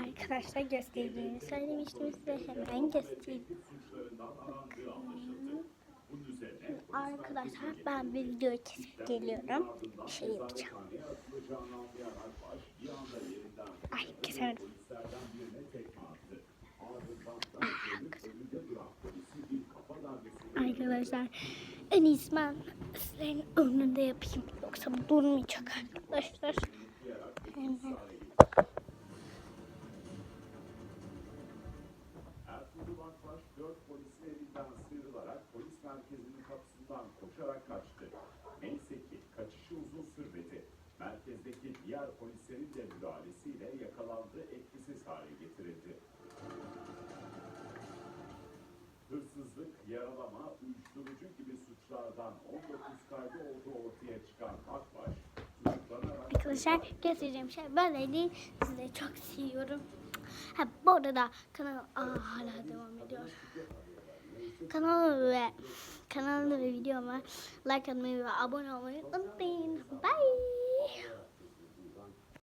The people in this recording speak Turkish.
Arkadaşlar göstereceğini söylemiştim size hemen göstereyim. Arkadaşlar ben bir video kesip geliyorum. Şey yapacağım. Ay kesemedim. Arkadaşlar en iyisi ben sizlerin önünde yapayım. Yoksa durmayacak arkadaşlar. Akbaş dört polisin elinden sıyrılarak polis merkezinin kapısından koşarak kaçtı. Neyse ki kaçışı uzun sürmedi. Merkezdeki diğer polislerin de müdahalesiyle yakalandı, etkisiz hale getirildi. Hırsızlık, yaralama, uyuşturucu gibi suçlardan 19 kaydı olduğu ortaya çıkan Akbaş, Arkadaşlar göstereceğim şey böyle değil. Sizi çok seviyorum. Ha bu arada kanal Aa, hala devam ediyor. Kanal ve kanalda ve videoma like atmayı ve abone olmayı unutmayın. Bye.